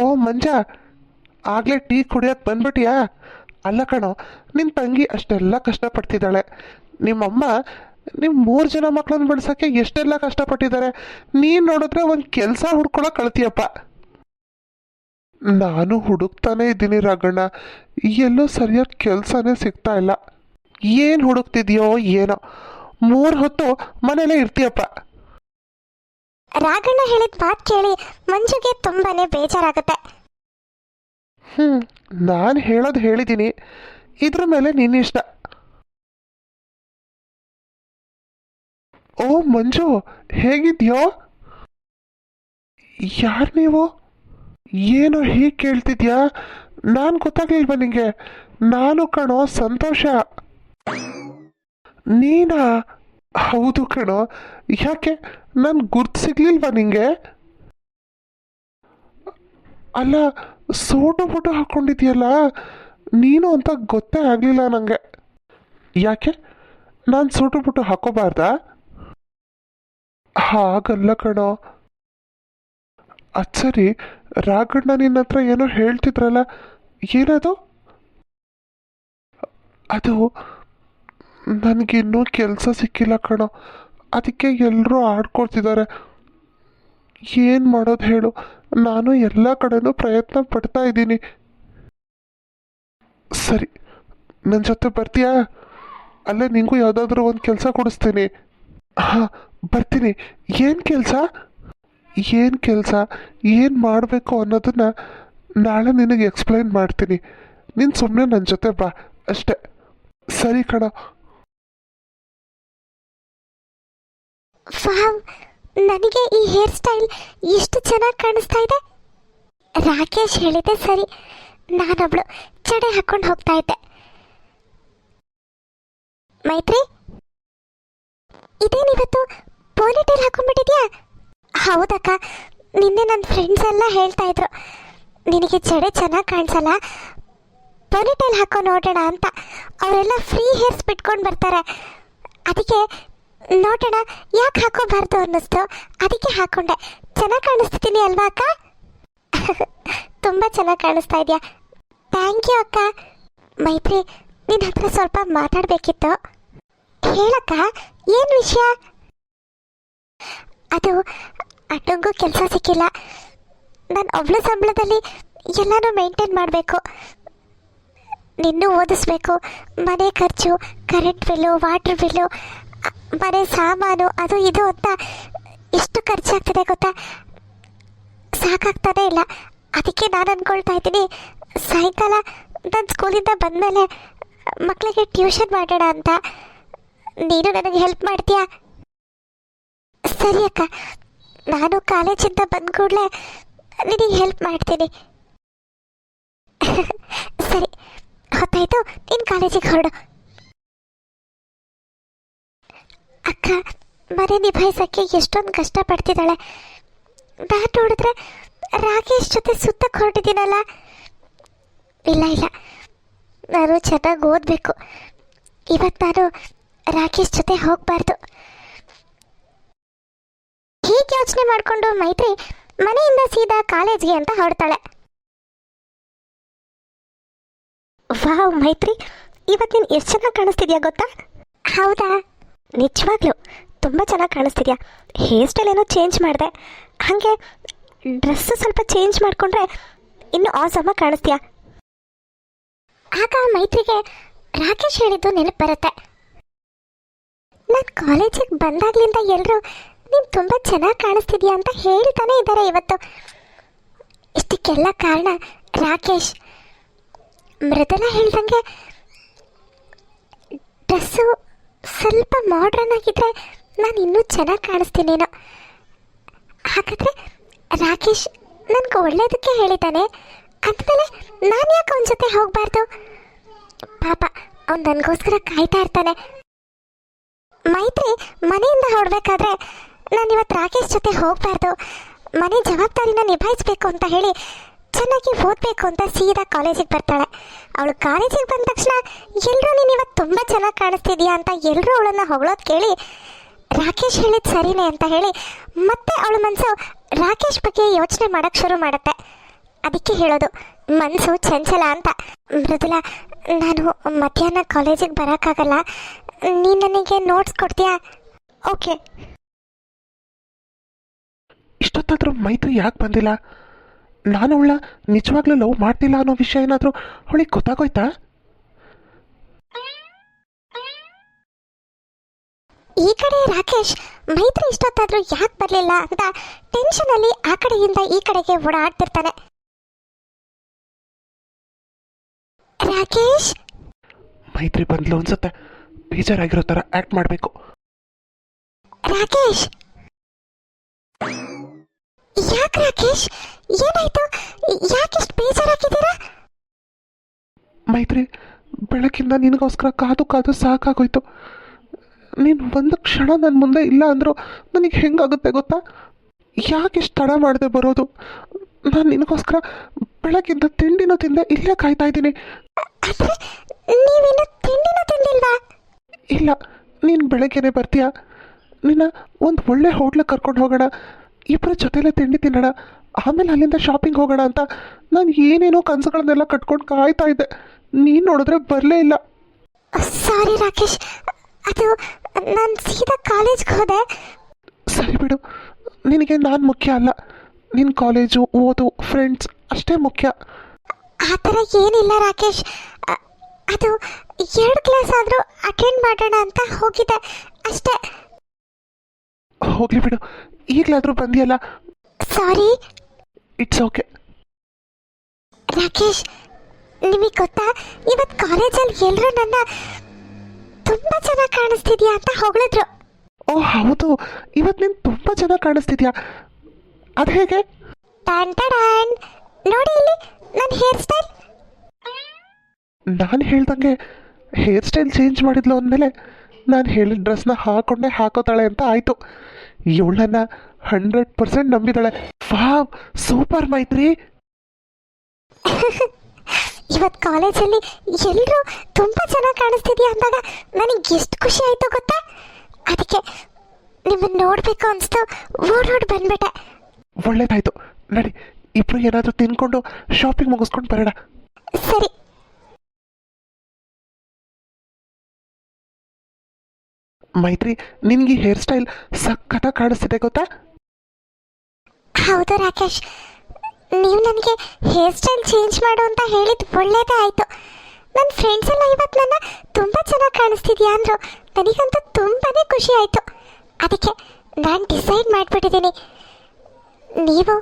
ಓ, ಮಂಜ, ಆಗಲೇ ಟೀ ಕುಡಿಯೋಕೆ ಬಂದ್ಬಿಟ್ಯಾ? ಅಲ್ಲ ಕಣೋ ನಿನ್ನ ತಂಗಿ ಅಷ್ಟೆಲ್ಲ ಕಷ್ಟಪಡ್ತಿದ್ದಾಳೆ. ನಿಮ್ಮಮ್ಮ ನಿಮ್ಮ ಮೂರು ಜನ ಮಕ್ಕಳನ್ನ ಬೆಳ್ಸೋಕ್ಕೆ ಎಷ್ಟೆಲ್ಲ ಕಷ್ಟಪಟ್ಟಿದ್ದಾರೆ. ನೀನು ನೋಡಿದ್ರೆ ಒಂದು ಕೆಲಸ ಹುಡ್ಕೊಳಕ್ಕೆ ಕಳ್ತೀಯಪ್ಪ. ನಾನು ಹುಡುಕ್ತಾನೆ ಇದ್ದೀನಿ ರಾಘಣ್ಣ. ಎಲ್ಲೂ ಸರಿಯಾಗಿ ಕೆಲಸನೇ ಸಿಗ್ತಾ ಇಲ್ಲ. ಏನು ಹುಡುಕ್ತಿದ್ಯೋ ಏನೋ. ಮೂರು ಹೊತ್ತು ಮನೇಲೇ ಇರ್ತೀಯಪ್ಪ. ರಾಘಣ್ಣ ಹೇಳಿದ ಮಾತು ಕೇಳಿ ಮಂಜುಗೆ ತುಂಬಾನೇ ಬೇಜಾರಾಗುತ್ತೆ. ಹ್ಮ್, ನಾನು ಹೇಳೋದು ಹೇಳಿದ್ದೀನಿ ಇದ್ರ ಮೇಲೆ ನಿನ್ನ ಇಷ್ಟ. ಓ ಮಂಜು, ಹೇಗಿದ್ಯೋ? ಯಾರು ನೀವು? ಏನೋ ಹೀಗೆ ಕೇಳ್ತಿದ್ಯಾ? ನಾನು ಗೊತ್ತಾಗ್ಲಿಲ್ವಾ ನಿಂಗೆ? ನಾನು ಕಣೋ ಸಂತೋಷ. ನೀನಾ? ಹೌದು ಕಣೋ. ಯಾಕೆ? ನಾನು ಗುರ್ತು ಸಿಗ್ಲಿಲ್ವಾ ನಿಂಗೆ? ಅಲ್ಲ, ಸೋಟು ಫೋಟೋ ಹಾಕ್ಕೊಂಡಿದ್ಯಲ್ಲ ನೀನು ಅಂತ ಗೊತ್ತೇ ಆಗಲಿಲ್ಲ ನನಗೆ ಯಾಕೆ? ನಾನು ಸೋಟು ಫೋಟೋ ಹಾಕೋಬಾರ್ದಾ? ಹಾಗಲ್ಲ ಕಣೋ. ಅದು ಸರಿ, ರಾಘಣ್ಣ ನಿನ್ನ ಹತ್ರ ಏನೋ ಹೇಳ್ತಿದ್ರಲ್ಲ, ಏನದು? ಅದು ನನಗಿನ್ನೂ ಕೆಲಸ ಸಿಕ್ಕಿಲ್ಲ ಕಣ. ಅದಕ್ಕೆ ಎಲ್ಲರೂ ಆಡ್ಕೊಳ್ತಿದ್ದಾರೆ. ಏನು ಮಾಡೋದು ಹೇಳು. ನಾನು ಎಲ್ಲ ಕಡೆನೂ ಪ್ರಯತ್ನ ಪಡ್ತಾ ಇದ್ದೀನಿ. ಸರಿ ನನ್ನ ಜೊತೆ ಬರ್ತೀಯಾ? ಅಲ್ಲೇ ನಿಂಗೂ ಯಾವುದಾದ್ರೂ ಒಂದು ಕೆಲಸ ಕೊಡಿಸ್ತೀನಿ. ಹಾಂ, ಬರ್ತೀನಿ. ಏನು ಕೆಲಸ? ಏನು ಕೆಲಸ? ಏನು ಮಾಡಬೇಕು ಅನ್ನೋದನ್ನ ನಾಳೆ ನಿನಗೆ ಎಕ್ಸ್ಪ್ಲೈನ್ ಮಾಡ್ತೀನಿ. ನೀನು ಸುಮ್ಮನೆ ನನ್ನ ಜೊತೆ ಬಾ, ಅಷ್ಟೇ. ಸರಿ ಕಣ. ವಾವ್, ನನಗೆ ಈ ಹೇರ್ ಸ್ಟೈಲ್ ಎಷ್ಟು ಚೆನ್ನಾಗಿ ಕಾಣಿಸ್ತಾ ಇದೆ? ರಾಕೇಶ್ ಹೇಳಿದೆ ಸರಿ. ನಾನೊಬ್ಳು ಚಡೆ ಹಾಕೊಂಡು ಹೋಗ್ತಾ ಇದ್ದೆ. ಮೈತ್ರಿ ಇದೇನಿವತ್ತು ಪೋನಿಟೇಲ್ ಹಾಕೊಂಡ್ಬಿಟ್ಟಿದ್ಯಾ? ಹೌದಕ್ಕ, ನಿನ್ನೆ ನನ್ನ ಫ್ರೆಂಡ್ಸ್ ಎಲ್ಲ ಹೇಳ್ತಾ ಇದ್ರು, ನಿನಗೆ ಚಡೆ ಚೆನ್ನಾಗಿ ಕಾಣಿಸಲ್ಲ ಪೋನಿಟೇಲ್ ಹಾಕೋ ನೋಡೋಣ ಅಂತ. ಅವರೆಲ್ಲ ಫ್ರೀ ಹೇರ್ಸ್ ಬಿಟ್ಕೊಂಡು ಬರ್ತಾರೆ. ಅದಕ್ಕೆ ನೋಡೋಣ, ಯಾಕೆ ಹಾಕೋಬಾರ್ದು ಅನ್ನಿಸ್ತು. ಅದಕ್ಕೆ ಹಾಕೊಂಡೆ. ಚೆನ್ನಾಗಿ ಕಾಣಿಸ್ತಿದ್ದೀನಿ ಅಲ್ವಾ ಅಕ್ಕ? ತುಂಬ ಚೆನ್ನಾಗಿ ಕಾಣಿಸ್ತಾ ಇದೆಯಾ. ಥ್ಯಾಂಕ್ ಯು ಅಕ್ಕ. ಮೈತ್ರಿ ನಿನ್ನ ಹತ್ರ ಸ್ವಲ್ಪ ಮಾತಾಡಬೇಕಿತ್ತು. ಹೇಳಕ್ಕ, ಏನು ವಿಷಯ? ಅದು, ಅಣ್ಣಂಗೂ ಕೆಲಸ ಸಿಕ್ಕಿಲ್ಲ. ನಾನು ಒಬ್ಳು ಸಂಬಳದಲ್ಲಿ ಎಲ್ಲನೂ ಮೇಂಟೈನ್ ಮಾಡಬೇಕು. ನಿನ್ನೂ ಓದಿಸ್ಬೇಕು. ಮನೆ ಖರ್ಚು, ಕರೆಂಟ್ ಬಿಲ್ಲು, ವಾಟರ್ ಬಿಲ್ಲು ಮನೆ ಸಾಮಾನು, ಅದು ಇದು ಅಂತ ಎಷ್ಟು ಖರ್ಚಾಗ್ತದೆ ಗೊತ್ತಾ? ಸಾಕಾಗ್ತಾನೇ ಇಲ್ಲ. ಅದಕ್ಕೆ ನಾನು ಅಂದ್ಕೊಳ್ತಾ ಇದ್ದೀನಿ, ಸಾಯಂಕಾಲ ನನ್ನ ಸ್ಕೂಲಿಂದ ಬಂದಮೇಲೆ ಮಕ್ಕಳಿಗೆ ಟ್ಯೂಷನ್ ಮಾಡೋಣ ಅಂತ. ನೀನು ನನಗೆ ಹೆಲ್ಪ್ ಮಾಡ್ತೀಯಾ? ಸರಿ ಅಕ್ಕ. ನಾನು ಕಾಲೇಜಿಂದ ಬಂದ ಕೂಡಲೇ ನಿನಗೆ ಹೆಲ್ಪ್ ಮಾಡ್ತೀನಿ. ಸರಿ, ಹೊತ್ತಾಯ್ತು. ನೀನು ಕಾಲೇಜಿಗೆ ಹೊರಡು. ಅಕ್ಕ, ಮನೆ ನಿಭಾಯಿಸೋಕ್ಕೆ ಎಷ್ಟೊಂದು ಕಷ್ಟಪಡ್ತಿದ್ದಾಳೆ. ನಾನು ನೋಡಿದ್ರೆ ರಾಕೇಶ್ ಜೊತೆ ಸುತ್ತಕ್ಕೆ ಹೊರಟಿದ್ದೀನಲ್ಲ. ಇಲ್ಲ ಇಲ್ಲ. ನಾನು ಚೆನ್ನಾಗಿ ಓದಬೇಕು. ಇವತ್ತು ನಾನು ರಾಕೇಶ್ ಜೊತೆ ಹೋಗಬಾರ್ದು. ಹೀಗೆ ಯೋಚನೆ ಮಾಡಿಕೊಂಡು ಮೈತ್ರಿ ಮನೆಯಿಂದ ಸೀದಾ ಕಾಲೇಜ್ಗೆ ಅಂತ ಹೊರಡ್ತಾಳೆ. ವಾವ್ ಮೈತ್ರಿ ಇವತ್ತು ಎಷ್ಟು ಚೆನ್ನಾಗಿ ಕಾಣಿಸ್ತಿದ್ಯಾ ಗೊತ್ತಾ? ಹೌದಾ? ನಿಜವಾಗ್ಲೂ ತುಂಬ ಚೆನ್ನಾಗಿ ಕಾಣಿಸ್ತಿದ್ಯಾ? ಹೇರ್ ಸ್ಟೈಲ್ ಏನೋ ಚೇಂಜ್ ಮಾಡಿದೆ. ಹಾಗೆ ಡ್ರೆಸ್ಸು ಸ್ವಲ್ಪ ಚೇಂಜ್ ಮಾಡಿಕೊಂಡ್ರೆ ಇನ್ನು ಆಸಮಾಗಿ ಕಾಣಿಸ್ತೀಯಾ? ಆಗ ಮೈತ್ರಿಗೆ ರಾಕೇಶ್ ಹೇಳಿದ್ದು ನೆನಪು ಬರುತ್ತೆ. ನಾನು ಕಾಲೇಜಿಗೆ ಬಂದಾಗ್ಲಿಂದ ಎಲ್ಲರೂ ನೀನು ತುಂಬ ಚೆನ್ನಾಗಿ ಕಾಣಿಸ್ತಿದ್ಯಾ ಅಂತ ಹೇಳ್ತಾನೆ ಇದ್ದಾರೆ ಇವತ್ತು. ಇಷ್ಟಕ್ಕೆಲ್ಲ ಕಾರಣ ರಾಕೇಶ್. ಮೃದುಲ ಹೇಳ್ದಂಗೆ ಡ್ರೆಸ್ಸು ಸ್ವಲ್ಪ ಮಾಡ್ರನ್ ಆಗಿದ್ರೆ ನಾನು ಇನ್ನೂ ಚೆನ್ನಾಗಿ ಕಾಣಿಸ್ತೀನೇನೋ. ಹಾಗಾದರೆ ರಾಕೇಶ್ ನನಗೆ ಒಳ್ಳೇದಕ್ಕೆ ಹೇಳಿದ್ದಾನೆ ಅಂದಮೇಲೆ ನಾನು ಯಾಕೆ ಅವನ ಜೊತೆ ಹೋಗಬಾರ್ದು? ಪಾಪ, ಅವನು ನನಗೋಸ್ಕರ ಕಾಯ್ತಾ ಇರ್ತಾನೆ. ಮೈತ್ರಿ ಮನೆಯಿಂದ ಹೊರಡ್ಬೇಕಾದ್ರೆ ನಾನು ಇವತ್ತು ರಾಕೇಶ್ ಜೊತೆ ಹೋಗಬಾರ್ದು. ಮನೆ ಜವಾಬ್ದಾರಿನ ನಿಭಾಯಿಸ್ಬೇಕು ಅಂತ ಹೇಳಿ ಚೆನ್ನಾಗಿ ಓದಬೇಕು ಅಂತ ಸೀದಾ ಕಾಲೇಜಿಗೆ ಬರ್ತಾಳೆ. ಅವಳು ಕಾಲೇಜಿಗೆ ಬಂದ ತಕ್ಷಣ ಎಲ್ಲರೂ ನೀನು ಇವತ್ತು ತುಂಬ ಚೆನ್ನಾಗಿ ಕಾಣಿಸ್ತಿದ್ಯಾ ಅಂತ ಎಲ್ಲರೂ ಅವಳನ್ನು ಹೊಗಳೋದು ಕೇಳಿ, ರಾಕೇಶ್ ಹೇಳಿದ ಸರಿನೇ ಅಂತ ಹೇಳಿ ಮತ್ತೆ ಅವಳ ಮನಸ್ಸು ರಾಕೇಶ್ ಬಗ್ಗೆ ಯೋಚನೆ ಮಾಡೋಕ್ಕೆ ಶುರು ಮಾಡುತ್ತೆ. ಅದಕ್ಕೆ ಹೇಳೋದು ಮನಸ್ಸು ಚಂಚಲ ಅಂತ. ಮೃದುಲ, ನಾನು ಮಧ್ಯಾಹ್ನ ಕಾಲೇಜಿಗೆ ಬರೋಕ್ಕಾಗಲ್ಲ. ನೀನು ನನಗೆ ನೋಟ್ಸ್ ಕೊಡ್ತೀಯಾ? ಓಕೆ. ಇಷ್ಟೊತ್ತಾದ್ರೂ ಮೈತ್ರಿ ಯಾಕೆ ಬಂದಿಲ್ಲ? ನಾನು ಅವಳ ನಿಜವಾಗ್ಲೂ ಲವ್ ಮಾಡ್ತಿಲ್ಲ ಅನ್ನೋ ವಿಷಯ ಏನಾದರೂ ಅವಳಿಗೆ ಗೊತ್ತಾಗೋಯ್ತಾ? ಈ ಕಡೆ ರಾಕೇಶ್ ಮೈತ್ರಿ ಇಷ್ಟೊತ್ತಾದ್ರೂ ಯಾಕೆ ಬರಲಿಲ್ಲ ಅಂತ ಟೆನ್ಷನಲ್ಲಿ ಆ ಕಡೆಯಿಂದ ಈ ಕಡೆಗೆ ಓಡಾಡ್ತಿರ್ತಾನೆ. ರಾಕೇಶ್? ಮೈತ್ರಿ ಬಂದ್ಲು ಅನ್ಸುತ್ತೆ. ಬೇಜಾರಾಗಿರೋ ಥರ ಆ್ಯಕ್ಟ್ ಮಾಡಬೇಕು. ರಾಕೇಶ್? ಯಾಕೆ ರಾಕೇಶ್? ಏನಾಯ್ತು? ಯಾಕಿಷ್ಟು ಬೇಜಾರಾಗಿದ್ದೀರಾ? ಮೈತ್ರಿ ಬೆಳಕಿಂದ ನಿನಗೋಸ್ಕರ ಕಾದು ಕಾದು ಸಾಕಾಗೋಯ್ತು. ನೀನು ಒಂದು ಕ್ಷಣ ನನ್ನ ಮುಂದೆ ಇಲ್ಲ ಅಂದರೂ ನನಗೆ ಹೆಂಗಾಗುತ್ತೆ ಗೊತ್ತಾ? ಯಾಕೆ ಇಷ್ಟು ತಡ ಮಾಡದೆ ಬರೋದು? ನಾನು ನಿನಗೋಸ್ಕರ ಬೆಳಕಿಂದ ತಿಂಡಿನೂ ತಿಂದೆ ಇಲ್ಲೇ ಕಾಯ್ತಾ ಇದ್ದೀನಿ. ಇಲ್ಲ ನೀನು ಬೆಳಗ್ಗೆನೆ ಬರ್ತೀಯಾ? ನಿನ್ನ ಒಂದು ಒಳ್ಳೆ ಹೋಟ್ಲಿಗೆ ಕರ್ಕೊಂಡು ಹೋಗೋಣ ಇಬ್ಬರ ಜೊತೆಲೇ ತಿಂಡಿ ತಿನ್ನೋಣ ಆಮೇಲೆ ಅಲ್ಲಿಂದ ಶಾಪಿಂಗ್ ಹೋಗೋಣ ಅಂತ ನಾನು ಏನೇನೋ ಕನಸುಗಳನ್ನೆಲ್ಲ ಕಟ್ಕೊಂಡು ಕಾಯ್ತಾ ಇದ್ದೆ. ನೀನು ನೋಡಿದ್ರೆ ಬರಲೇ ಇಲ್ಲ. ಸಾರಿ ರಾಕೇಶ್. ಅದು ನಾನು ಸೀದಾ ಕಾಲೇಜ್ಗೆ ಹೋದೆ. ಸರಿ ಬಿಡು. ನಿನಗೆ ನಾನು ಮುಖ್ಯ ಅಲ್ಲ. ನಿನ್ನ ಕಾಲೇಜು ಓದು ಫ್ರೆಂಡ್ಸ್ ಅಷ್ಟೇ ಮುಖ್ಯ. ಆ ಥರ ಏನಿಲ್ಲ ರಾಕೇಶ್. ಅ- ಅದು ಎರಡು ಕ್ಲಾಸ್ ಆದರೂ ಅಟೆಂಡ್ ಮಾಡೋಣ ಅಂತ ಹೋಗಿದ್ದೆ ಅಷ್ಟೇ. ಹೋಗ್ಲಿ ಬಿಡು. ಈಗಲಾದರೂ ಬಂದಿಯಲ್ಲ? ಸಾರಿ ಇಟ್ಸ್ ಓಕೆ ರಾಕೇಶ್ ನಿಮಗೆ ಗೊತ್ತಾ? ಇವತ್ತು ಕಾಲೇಜಲ್ಲಿ ಎಲ್ಲರೂ ನನ್ನ ತುಂಬ ಚೆನ್ನಾಗಿ ಕಾಣಿಸ್ತಿದ್ಯಾ ಅಂತ ಹೊಗಳಿದ್ರು. ಓ ಹೌದು. ಇವತ್ತು ನೀನು ತುಂಬ ಚೆನ್ನಾಗಿ ಕಾಣಿಸ್ತಿದ್ಯಾ? ಅದು ಹೇಗೆ? ಟನ್ ಟ್ಯಾನ್ ನೋಡಿ ಇಲ್ಲಿ ನನ್ನ ಹೇರ್ ಸ್ಟೈಲ್. ನಾನು ಹೇಳ್ದಂಗೆ ಹೇರ್ ಸ್ಟೈಲ್ ಚೇಂಜ್ ಮಾಡಿದ್ಲು ಅಂದಮೇಲೆ ನಾನು ಹೇಳಿದ ಡ್ರೆಸ್ನ ಹಾಕೊಂಡೆ ಹಾಕೋತಾಳೆ ಅಂತ ಆಯಿತು. ಇವಳನ್ನ ಹಂಡ್ರೆಡ್ ಪರ್ಸೆಂಟ್ ನಂಬಿದಾಳೆ ಫಾಮ್ ಸೂಪರ್ ಮೈತ್ರಿ. ಇವತ್ತು ಕಾಲೇಜಲ್ಲಿ ಎಲ್ಲರೂ ತುಂಬ ಚೆನ್ನಾಗಿ ಕಾಣಿಸ್ತಿದ್ಯಾ ಅಂದಾಗ ನನಗೆ ಎಷ್ಟು ಖುಷಿ ಆಯ್ತು ಗೊತ್ತಾ? ಅದಕ್ಕೆ ನಿಮ್ಮನ್ನು ನೋಡ್ಬೇಕು ಅನಿಸ್ತು ಓಡೋಡಿ ಬಂದ್ಬಿಟ್ಟೆ. ಒಳ್ಳೇದಾಯ್ತು. ನಡಿ ಇಬ್ರು ಏನಾದರೂ ತಿನ್ಕೊಂಡು ಶಾಪಿಂಗ್ ಮುಗಿಸ್ಕೊಂಡು ಬರೋಣ. ಸರಿ. ಮೈತ್ರಿ ನಿನ್ಗೆ ಹೇರ್ ಸ್ಟೈಲ್ ಸಖತ್ತಾಗಿ ಕಾಣಿಸ್ತಿದೆ ಗೊತ್ತಾ? ಹೌದು ರಾಕೇಶ್. ನೀವು ನನಗೆ ಹೇರ್ ಸ್ಟೈಲ್ ಚೇಂಜ್ ಮಾಡು ಅಂತ ಹೇಳಿದ್ದು ಒಳ್ಳೇದೇ ಆಯಿತು. ನನ್ನ ಫ್ರೆಂಡ್ಸ್ ಎಲ್ಲ ಇವತ್ತು ನನ್ನ ತುಂಬ ಚೆನ್ನಾಗಿ ಕಾಣಿಸ್ತಿದ್ಯಾ ಅಂದರು. ನನಗಂತೂ ತುಂಬಾ ಖುಷಿ ಆಯಿತು. ಅದಕ್ಕೆ ನಾನು ಡಿಸೈಡ್ ಮಾಡಿಬಿಟ್ಟಿದ್ದೀನಿ ನೀವು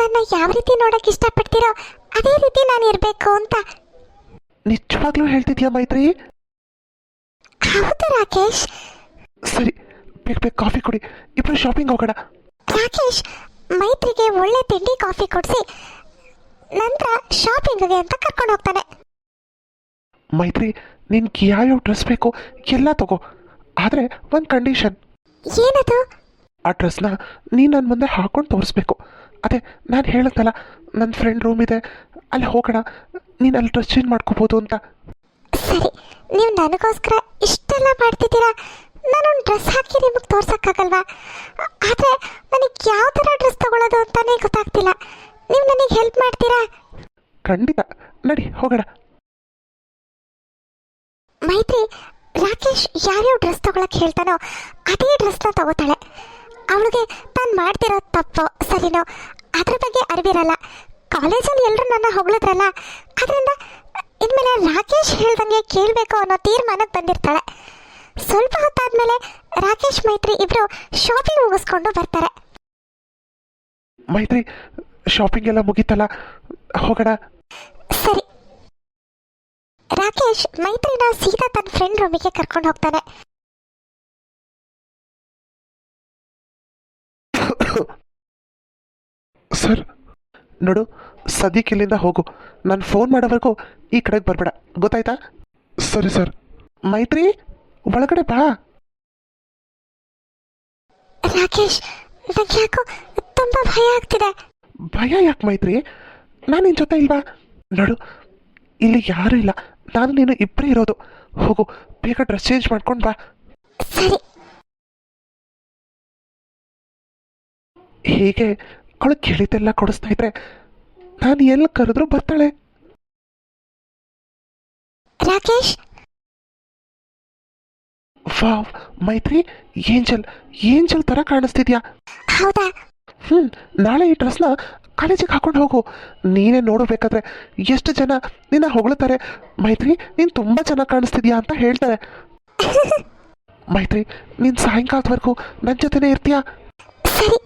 ನನ್ನ ಯಾವ ರೀತಿ ನೋಡೋಕೆ ಇಷ್ಟಪಡ್ತೀರೋ ಅದೇ ರೀತಿ ನಾನು ಇರಬೇಕು ಅಂತ. ನಿಜವಾಗ್ಲೂ ಹೇಳ್ತಿದ್ಯಾ ಮೈತ್ರಿ? ಹೌದು ರಾಕೇಶ್. ಸರಿ ಬೇಗ ಬೇಗ ಕಾಫಿ ಕುಡಿ. ಇಬ್ಬರು ಶಾಪಿಂಗ್ ಹೋಗೋಣ. ರಾಕೇಶ್ ಮೈತ್ರಿಗೆ ಒಳ್ಳೆ ತಿಂಡಿ ಕಾಫಿ ಕೊಡಿಸಿ ನಂತರ ಶಾಪಿಂಗ್ಗೆ ಅಂತ ಕರ್ಕೊಂಡು ಹೋಗ್ತಾನೆ. ಮೈತ್ರಿ ನಿನ್ಗೆ ಯಾವ್ಯಾವ ಡ್ರೆಸ್ ಬೇಕು. ಎಲ್ಲ ತಗೋ. ಆದರೆ ಒಂದು ಕಂಡೀಷನ್. ಏನದು? ಆ ಡ್ರೆಸ್ನ ನೀನು ನನ್ನ ಮುಂದೆ ಹಾಕೊಂಡು ತೋರಿಸ್ಬೇಕು. ಅದೇ ನಾನು ಹೇಳಿದ್ನಲ್ಲ ನನ್ನ ಫ್ರೆಂಡ್ ರೂಮ್ ಇದೆ. ಅಲ್ಲಿ ಹೋಗೋಣ. ನೀನು ಅಲ್ಲಿ ಡ್ರೆಸ್ ಚೇಂಜ್ ಮಾಡ್ಕೋಬೋದು ಅಂತ. ಸರಿ ನೀವು ನನಗೋಸ್ಕರ ಇಷ್ಟೆಲ್ಲ ಮಾಡ್ತಿದ್ದೀರಾ? ನಾನೊಂದು ಡ್ರೆಸ್ ಹಾಕಿ ನಿಮಗೆ ತೋರ್ಸೋಕ್ಕಾಗಲ್ವಾ? ಆದರೆ ನನಗೆ ಯಾವ ಥರ ಡ್ರೆಸ್ ತಗೊಳ್ಳೋದು ಅಂತಲೇ ಗೊತ್ತಾಗ್ತಿಲ್ಲ. ನೀವು ನನಗೆ ಹೆಲ್ಪ್ ಮಾಡ್ತೀರಾ? ಖಂಡಿತ. ನಡಿ ಹೋಗೋಣ. ಮೈತ್ರಿ ರಾಕೇಶ್ ಯಾರ್ಯಾವ ಡ್ರೆಸ್ ತಗೊಳಕ್ಕೆ ಹೇಳ್ತಾನೋ ಅದೇ ಡ್ರೆಸ್ನ ತಗೋತಾಳೆ. ಅವಳಿಗೆ ತಾನು ಮಾಡ್ತಿರೋ ತಪ್ಪು ಸರಿನೋ ಅದ್ರ ಬಗ್ಗೆ ಅರಿವಿರಲ್ಲ. ಕಾಲೇಜಲ್ಲಿ ಎಲ್ಲರೂ ನನ್ನ ಹೊಗಳಿದ್ರಲ್ಲ ಅದರಿಂದ ಇನ್ಮೇಲೆ ರಾಕೇಶ್ ಹೇಳ್ದಂಗೆ ಕೇಳಬೇಕು ಅನ್ನೋ ತೀರ್ಮಾನಕ್ಕೆ ಬಂದಿರ್ತಾಳೆ. ಸ್ವಲ್ಪ ಹೊತ್ತಾದ್ಮೇಲೆ ರಾಕೇಶ್ ಮೈತ್ರಿ ಇಬ್ರು ಶಾಪಿಂಗ್ ಮುಗಿಸ್ಕೊಂಡು ಬರ್ತಾರೆ. ಮೈತ್ರಿ ಶಾಪಿಂಗ್ ಎಲ್ಲ ಮುಗೀತಲ್ಲ? ಹೋಗೋಣ. ಸರಿ. ರಾಕೇಶ್ ಮೈತ್ರಿನ ಸೀದಾ ತನ್ನ ಫ್ರೆಂಡ್ ರೂಮಿಗೆ ಕರ್ಕೊಂಡು ಹೋಗ್ತಾನೆ. ಸರ್ ನೋಡು ಸದ್ಯಕ್ಕೆ ಇಲ್ಲಿಂದ ಹೋಗು. ನಾನು ಫೋನ್ ಮಾಡೋವರೆಗೂ ಈ ಕಡೆಗೆ ಬರಬೇಡ. ಗೊತ್ತಾಯ್ತಾ? ಸರಿ ಸರ್. ಮೈತ್ರಿ? ಒಳಗಡೆ ಬಾ. ರಾಕೇಶ್ ನಂಗೆ ಯಾಕೋ ತುಂಬಾ ಭಯ ಆಗ್ತಿದೆ. ಭಯ ಯಾಕೆ ಮೈತ್ರಿ? ನಾನು ನಿನ್ನ ಜೊತೆ ಇಲ್ವಾ? ನೋಡು ಇಲ್ಲಿ ಯಾರೂ ಇಲ್ಲ. ನಾನು ನೀನು ಇಬ್ಬರೇ ಇರೋದು. ಹೋಗು ಬೇಗ ಡ್ರೆಸ್ ಚೇಂಜ್ ಮಾಡ್ಕೊಂಡು ಬಾ. ಸರಿ. ಹೀಗೆ? ಅವಳು ಕೇಳಿದ್ದೆಲ್ಲ ಕೊಡಿಸ್ತಾ ಇದ್ರೆ ನಾನು ಎಲ್ಲಿ ಕರೆದ್ರೂ ಬರ್ತಾಳೆ. Rakesh wow Maithri angel angel ಥರ ಕಾಣಿಸ್ತಿದ್ಯಾ? ಹೌದಾ? ಹ್ಞೂ ನಾಳೆ ಈ ಡ್ರೆಸ್ನ ಕಾಲೇಜಿಗೆ ಹಾಕೊಂಡು ಹೋಗು. ನೀನೇ ನೋಡಬೇಕಾದ್ರೆ ಎಷ್ಟು ಜನ ನಿನ್ನ ಹೊಗಳ್ತಾರೆ. ಮೈತ್ರಿ ನೀನು ತುಂಬ ಚೆನ್ನಾಗಿ ಕಾಣಿಸ್ತಿದ್ಯಾ ಅಂತ ಹೇಳ್ತಾರೆ. ಮೈತ್ರಿ ನೀನು ಸಾಯಂಕಾಲದವರೆಗೂ ನನ್ನ ಜೊತೆನೇ ಇರ್ತೀಯಾ? ಸರಿ.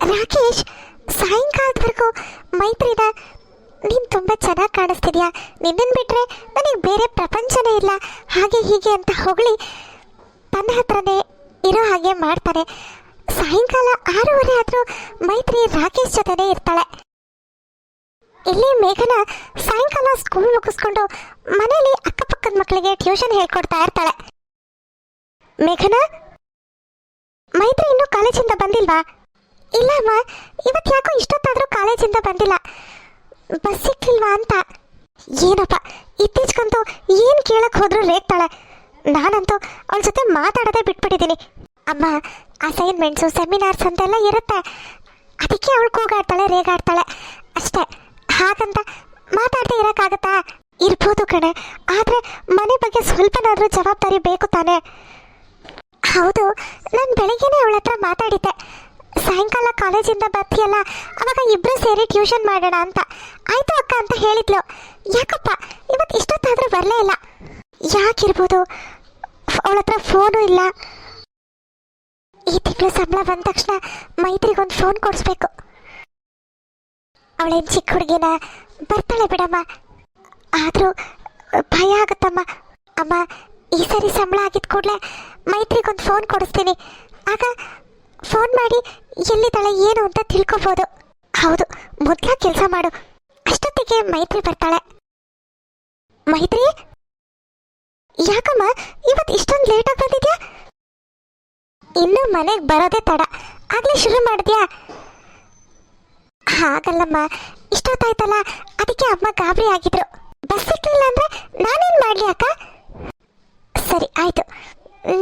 ರಾಕೇಶ್ ಸಾಯಂಕಾಲದವರೆಗೂ ಮೈತ್ರಿನ ನೀನು ತುಂಬ ಚೆನ್ನಾಗಿ ಕಾಣಿಸ್ತಿದ್ಯಾ? ನಿನ್ನನ್ನು ಬಿಟ್ಟರೆ ನನಗೆ ಬೇರೆ ಪ್ರಪಂಚನೇ ಇಲ್ಲ. ಹಾಗೆ ಹೀಗೆ ಅಂತ ಹೊಗಳಿ ತನ್ನ ಹತ್ರನೇ ಇರೋ ಹಾಗೆ ಮಾಡ್ತಾರೆ ಸಾಯಂಕಾಲ ಆರೂವರೆ ಆದರೂ ಮೈತ್ರಿ ರಾಕೇಶ್ ಜೊತೆನೇ ಇರ್ತಾಳೆ. ಇಲ್ಲಿ ಮೇಘನ ಸಾಯಂಕಾಲ ಸ್ಕೂಲ್ ಮುಗಿಸ್ಕೊಂಡು ಮನೇಲಿ ಅಕ್ಕಪಕ್ಕದ ಮಕ್ಕಳಿಗೆ ಟ್ಯೂಷನ್ ಹೇಳ್ಕೊಡ್ತಾ ಇರ್ತಾಳೆ. ಮೇಘನ? ಮೈತ್ರಿ ಇನ್ನೂ ಕಾಲೇಜಿಂದ ಬಂದಿಲ್ವಾ? ಇಲ್ಲ ಅಮ್ಮ ಇವತ್ತು ಯಾಕೋ ಇಷ್ಟೊತ್ತಾದರೂ ಕಾಲೇಜಿಂದ ಬಂದಿಲ್ಲ. ಬಸ್ ಸಿಕ್ಕಿಲ್ವಾ ಅಂತ? ಏನಪ್ಪ, ಇತ್ತೀಚೆಗಂತೂ ಏನು ಕೇಳಕ್ಕೆ ಹೋದ್ರೂ ರೇಗ್ತಾಳೆ. ನಾನಂತೂ ಅವಳ ಜೊತೆ ಮಾತಾಡೋದೇ ಬಿಟ್ಬಿಟ್ಟಿದ್ದೀನಿ. ಅಮ್ಮ ಅಸೈನ್ಮೆಂಟ್ಸು ಸೆಮಿನಾರ್ಸ್ ಅಂತೆಲ್ಲ ಇರುತ್ತೆ. ಅದಕ್ಕೆ ಅವಳು ಕೂಗಾಡ್ತಾಳೆ, ರೇಗಾಡ್ತಾಳೆ. ಅಷ್ಟೇ, ಹಾಗಂತ ಮಾತಾಡದೆ ಇರೋಕ್ಕಾಗತ್ತಾ? ಇರ್ಬೋದು ಕಣೆ, ಆದರೆ ಮನೆ ಬಗ್ಗೆ ಸ್ವಲ್ಪನಾದರೂ ಜವಾಬ್ದಾರಿ ಬೇಕು ತಾನೆ. ಹೌದು, ನಾನು ಬೆಳಿಗ್ಗೆನೆ ಅವಳ ಹತ್ರ ಮಾತಾಡಿದ್ದೆ. ಸಾಯಂಕಾಲ ಕಾಲೇಜಿಂದ ಬರ್ತೀಯಲ್ಲ ಅವಾಗ ಇಬ್ರು ಸೇರಿ ಟ್ಯೂಷನ್ ಮಾಡೋಣ ಅಂತ. ಆಯ್ತು ಅಕ್ಕ ಅಂತ ಹೇಳಿದ್ಲು. ಯಾಕಪ್ಪ, ಇವತ್ತು ಇಷ್ಟೊತ್ತಾದ್ರೂ ಬರಲೇ ಇಲ್ಲ. ಯಾಕಿರ್ಬೋದು? ಅವಳ ಹತ್ರ ಫೋನು ಇಲ್ಲ. ಈ ತಿಂಗಳು ಸಂಬಳ ಬಂದ ತಕ್ಷಣ ಮೈತ್ರಿಗೊಂದು ಫೋನ್ ಕೊಡಿಸ್ಬೇಕು. ಅವಳೇನು ಚಿಕ್ಕ ಹುಡುಗಿನ ಬರ್ತಾಳೆ ಬಿಡಮ್ಮ. ಆದರೂ ಭಯ ಆಗುತ್ತಮ್ಮ. ಅಮ್ಮ, ಈ ಸರಿ ಸಂಬಳ ಆಗಿದ ಕೂಡಲೇ ಮೈತ್ರಿಗೊಂದು ಫೋನ್ ಕೊಡಿಸ್ತೀನಿ. ಆಗ ಫೋನ್ ಮಾಡಿ ಎಲ್ಲಿದ್ದಾಳೆ, ಏನು ಅಂತ ತಿಳ್ಕೊಬೋದು. ಹೌದು, ಮೊದಲ ಕೆಲಸ ಮಾಡು. ಅಷ್ಟೊತ್ತಿಗೆ ಮೈತ್ರಿ ಬರ್ತಾಳೆ. ಮೈತ್ರಿ? ಯಾಕಮ್ಮ ಇವತ್ತು ಇಷ್ಟೊಂದು ಲೇಟಾಗಿ ಬಂದಿದ್ಯಾ? ಇನ್ನು ಮನೆಗೆ ಬರೋದೇ ತಡ. ಆಗ್ಲೇ ಶುರು ಮಾಡಿದ್ಯಾ? ಹಾಗಲ್ಲಮ್ಮ, ಇಷ್ಟೊತ್ತಾಯ್ತಲ್ಲ, ಅದಕ್ಕೆ ಅಮ್ಮ ಗಾಬರಿ ಆಗಿದ್ರು. ಬಸ್ ಸಿಕ್ಲಿಲ್ಲ ಅಂದ್ರೆ ನಾನೇನ್ ಮಾಡ್ಲಿ ಅಕ್ಕ? ಸರಿ, ಆಯ್ತು.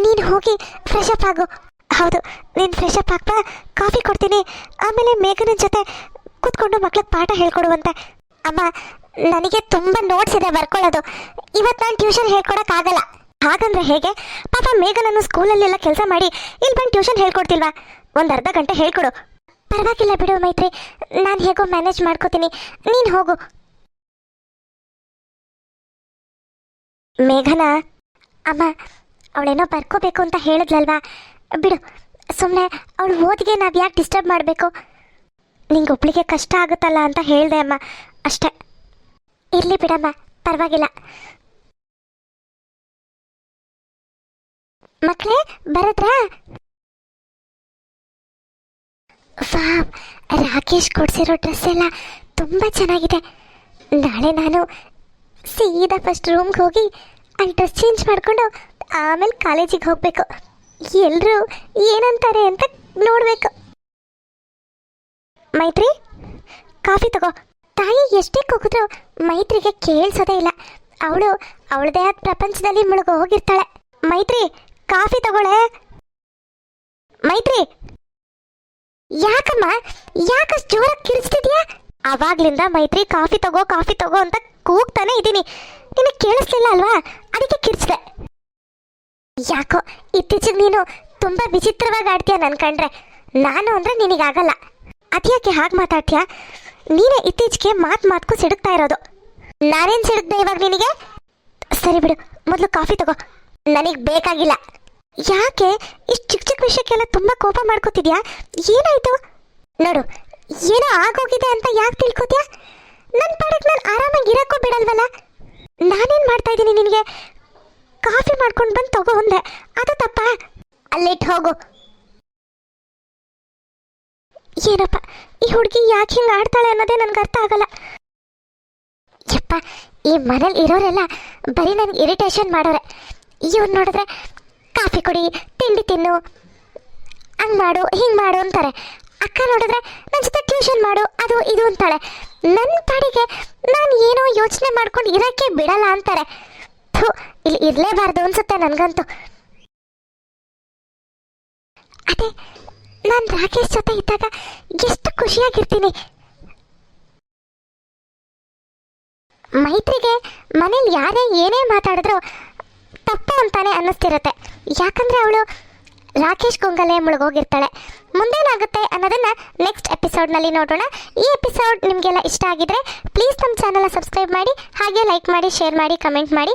ನೀನು ಹೋಗಿ ಫ್ರೆಶ್ ಅಪ್ ಆಗು. ಹೌದು, ನೀನು ಫ್ರೆಶ್ ಅಪ್ ಆಗ್ತಾ ಕಾಫಿ ಕೊಡ್ತೀನಿ. ಆಮೇಲೆ ಮೇಘನ ಜೊತೆ ಕೂತ್ಕೊಂಡು ಮಕ್ಳಿಗೆ ಪಾಠ ಹೇಳ್ಕೊಡುವಂತೆ ಅಮ್ಮ, ನನಗೆ ತುಂಬ ನೋಟ್ಸ್ ಇದೆ ಬರ್ಕೊಳ್ಳೋದು. ಇವತ್ತು ನಾನು ಟ್ಯೂಷನ್ ಹೇಳ್ಕೊಡೋಕ್ಕಾಗಲ್ಲ ಹಾಗಂದ್ರೆ ಹೇಗೆ? ಪಾಪ ಮೇಘನನ್ನು ಸ್ಕೂಲಲ್ಲೆಲ್ಲ ಕೆಲಸ ಮಾಡಿ ಇಲ್ಲಿ ಬಂದು ಟ್ಯೂಷನ್ ಹೇಳ್ಕೊಡ್ತಿಲ್ವಾ? ಒಂದು ಅರ್ಧ ಗಂಟೆ ಹೇಳ್ಕೊಡು. ಪರವಾಗಿಲ್ಲ ಬಿಡು ಮೈತ್ರಿ, ನಾನು ಹೇಗೋ ಮ್ಯಾನೇಜ್ ಮಾಡ್ಕೋತೀನಿ. ನೀನು ಹೋಗು. ಮೇಘನ, ಅಮ್ಮ, ಅವಳೇನೋ ಬರ್ಕೋಬೇಕು ಅಂತ ಹೇಳಿದ್ಲಲ್ವಾ? ಬಿಡು. ಸುಮ್ಮನೆ ಅವಳು ಓದಿಗೆ ನಾವು ಯಾಕೆ ಡಿಸ್ಟರ್ಬ್ ಮಾಡಬೇಕು? ನಿಂಗೆ ಒಬ್ಳಿಗೆ ಕಷ್ಟ ಆಗುತ್ತಲ್ಲ ಅಂತ ಹೇಳಿದೆ ಅಮ್ಮ. ಅಷ್ಟೇ. ಇರಲಿ ಬಿಡಮ್ಮ, ಪರವಾಗಿಲ್ಲ. ಮಕ್ಕಳೇ ಬರದ್ರಾ? ವಾ ರಾಕೇಶ್ ಕೊಡ್ಸಿರೋ ಡ್ರೆಸ್ ಎಲ್ಲ ತುಂಬ ಚೆನ್ನಾಗಿದೆ. ನಾಳೆ ನಾನು ಸೀದಾ ಫಸ್ಟ್ ರೂಮ್ಗೆ ಹೋಗಿ ಅಲ್ಲಿ ಡ್ರೆಸ್ ಚೇಂಜ್ ಮಾಡಿಕೊಂಡು ಆಮೇಲೆ ಕಾಲೇಜಿಗೆ ಹೋಗಬೇಕು. ಎಲ್ಲರೂ ಏನಂತಾರೆ ಅಂತ ನೋಡ್ಬೇಕು. ಮೈತ್ರಿ, ಕಾಫಿ ತಗೋ. ತಾಯಿ ಎಷ್ಟೇ ಕೂಗಿದ್ರು ಮೈತ್ರಿಗೆ ಕೇಳಿಸೋದೇ ಇಲ್ಲ. ಅವಳು ಅವಳದೇ ಆದ ಪ್ರಪಂಚದಲ್ಲಿ ಮುಳುಗು ಹೋಗಿರ್ತಾಳೆ. ಮೈತ್ರಿ, ಕಾಫಿ ತಗೊಳೆ ಮೈತ್ರಿ! ಯಾಕಮ್ಮ? ಯಾಕ ಜೋರಾಗಿ ಕಿರಿಸ್ತಿದ್ಯಾ ಅವಾಗ್ಲಿಂದ ಮೈತ್ರಿ, ಕಾಫಿ ತಗೋ ಕಾಫಿ ತಗೋ ಅಂತ ಕೂಗ್ತಾನೆ ಇದ್ದೀನಿ. ನಿನಗೆ ಕೇಳಿಸ್ಲಿಲ್ಲ ಅಲ್ವಾ? ಅದಕ್ಕೆ ಕಿರ್ಚ್ದೆ. ಯಾಕೋ ಇತ್ತೀಚೆಗೆ ನೀನು ತುಂಬಾ ವಿಚಿತ್ರವಾಗಿ ಆಡ್ತೀಯ ನನ್ ಕಂಡ್ರೆ. ನಾನು ಅಂದ್ರೆ ನಿನಗಾಗಲ್ಲ. ಅದ್ಯಾಕೆ ಹಾಗೆ ಮಾತಾಡ್ತೀಯ? ನೀನೇ ಇತ್ತೀಚೆಗೆ ಮಾತು ಮಾತ್ಕು ಸಿಡುಕ್ತಾ ಇರೋದು. ನಾನೇನ್ ಸಿಡಿದ್ನೆ ಇವಾಗ ನಿನಗೆ? ಸರಿ ಬಿಡು, ಮೊದಲು ಕಾಫಿ ತಗೋ. ನನಗೆ ಬೇಕಾಗಿಲ್ಲ. ಯಾಕೆ? ಇಷ್ಟು ಚಿಕ್ಕ ಚಿಕ್ಕ ವಿಷಯಕ್ಕೆಲ್ಲ ತುಂಬಾ ಕೋಪ ಮಾಡ್ಕೋತಿದ್ಯಾ? ಏನಾಯ್ತು? ನೋಡು, ಏನೋ ಆಗೋಗಿದೆ ಅಂತ ಯಾಕೆ ತಿಳ್ಕೊತೀಯ? ನನ್ನ ಪಾಡಕ್ ನಾನು ಆರಾಮಾಗಿ ಇರಕ್ಕೂ ಬಿಡಲ್ವಲ್ಲ? ನಾನೇನ್ ಮಾಡ್ತಾ ಇದ್ದೀನಿ ನಿನಗೆ? ಕಾಫಿ ಮಾಡ್ಕೊಂಡು ಬಂದು ತಗೋ ಅದು. ತಪ್ಪ? ಅಲ್ಲಿಟ್ಟು ಹೋಗು. ಏನಪ್ಪ, ಈ ಹುಡುಗಿ ಯಾಕೆ ಹಿಂಗೆ ಆಡ್ತಾಳೆ ಅನ್ನೋದೇ ನನ್ಗೆ ಅರ್ಥ ಆಗಲ್ಲ. ಯಪ್ಪ, ಈ ಮನೇಲಿ ಇರೋರೆಲ್ಲ ಬರೀ ನನಗೆ ಇರಿಟೇಷನ್ ಮಾಡೋರೆ. ಇವ್ರು ನೋಡಿದ್ರೆ ಕಾಫಿ ಕುಡಿ, ತಿಂಡಿ ತಿನ್ನು, ಹಂಗೆ ಮಾಡು, ಹಿಂಗೆ ಮಾಡು ಅಂತಾರೆ. ಅಕ್ಕ ನೋಡಿದ್ರೆ ನನ್ನ ಜೊತೆ ಟ್ಯೂಷನ್ ಮಾಡು, ಅದು ಇದು ಅಂತಾಳೆ. ನನ್ನ ಪಾಡಿಗೆ ನಾನು ಏನೋ ಯೋಚನೆ ಮಾಡ್ಕೊಂಡು ಇರೋಕ್ಕೆ ಬಿಡಲ್ಲ ಅಂತಾರೆ. ಥು, ಇಲ್ಲಿ ಇರಲೇಬಾರ್ದು ಅನ್ಸುತ್ತೆ ನನಗಂತೂ. ಅದೇ, ನಾನು ರಾಕೇಶ್ ಜೊತೆ ಇದ್ದಾಗ ಎಷ್ಟು ಖುಷಿಯಾಗಿರ್ತೀನಿ. ಮೈತ್ರಿಗೆ ಮನೇಲಿ ಯಾರೇ ಏನೇ ಮಾತಾಡಿದ್ರು ತಪ್ಪು ಅಂತಾನೆ ಅನ್ನಿಸ್ತಿರತ್ತೆ. ಯಾಕಂದ್ರೆ ಅವಳು ರಾಕೇಶ್ ಗೊಂಗಲೆ ಮುಳುಗೋಗಿರ್ತಾಳೆ. ಮುಂದೇನಾಗುತ್ತೆ ಅನ್ನೋದನ್ನ ನೆಕ್ಸ್ಟ್ ಎಪಿಸೋಡ್ನಲ್ಲಿ ನೋಡೋಣ. ಈ ಎಪಿಸೋಡ್ ನಿಮಗೆಲ್ಲ ಇಷ್ಟ ಆಗಿದ್ರೆ ಪ್ಲೀಸ್ ನಮ್ಮ ಚಾನಲ್ನ ಸಬ್ಸ್ಕ್ರೈಬ್ ಮಾಡಿ, ಹಾಗೆ ಲೈಕ್ ಮಾಡಿ ಶೇರ್ ಮಾಡಿ ಕಮೆಂಟ್ ಮಾಡಿ.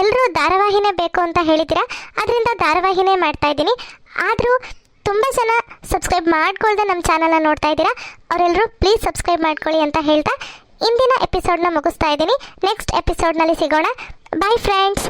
ಎಲ್ಲರೂ ಧಾರಾವಾಹಿನೇ ಬೇಕು ಅಂತ ಹೇಳಿದ್ದೀರಾ? ಅದರಿಂದ ಧಾರಾವಾಹಿನೇ ಮಾಡ್ತಾ ಇದ್ದೀನಿ. ಆದರೂ ತುಂಬ ಜನ ಸಬ್ಸ್ಕ್ರೈಬ್ ಮಾಡ್ಕೊಳ್ದೆ ನಮ್ಮ ಚಾನಲ್ನ ನೋಡ್ತಾ ಇದ್ದೀರಾ? ಅವರೆಲ್ಲರೂ ಪ್ಲೀಸ್ ಸಬ್ಸ್ಕ್ರೈಬ್ ಮಾಡ್ಕೊಳ್ಳಿ ಅಂತ ಹೇಳ್ತಾ ಇಂದಿನ ಎಪಿಸೋಡ್ನ ಮುಗಿಸ್ತಾ ಇದ್ದೀನಿ. ನೆಕ್ಸ್ಟ್ ಎಪಿಸೋಡ್ನಲ್ಲಿ ಸಿಗೋಣ. Bye friends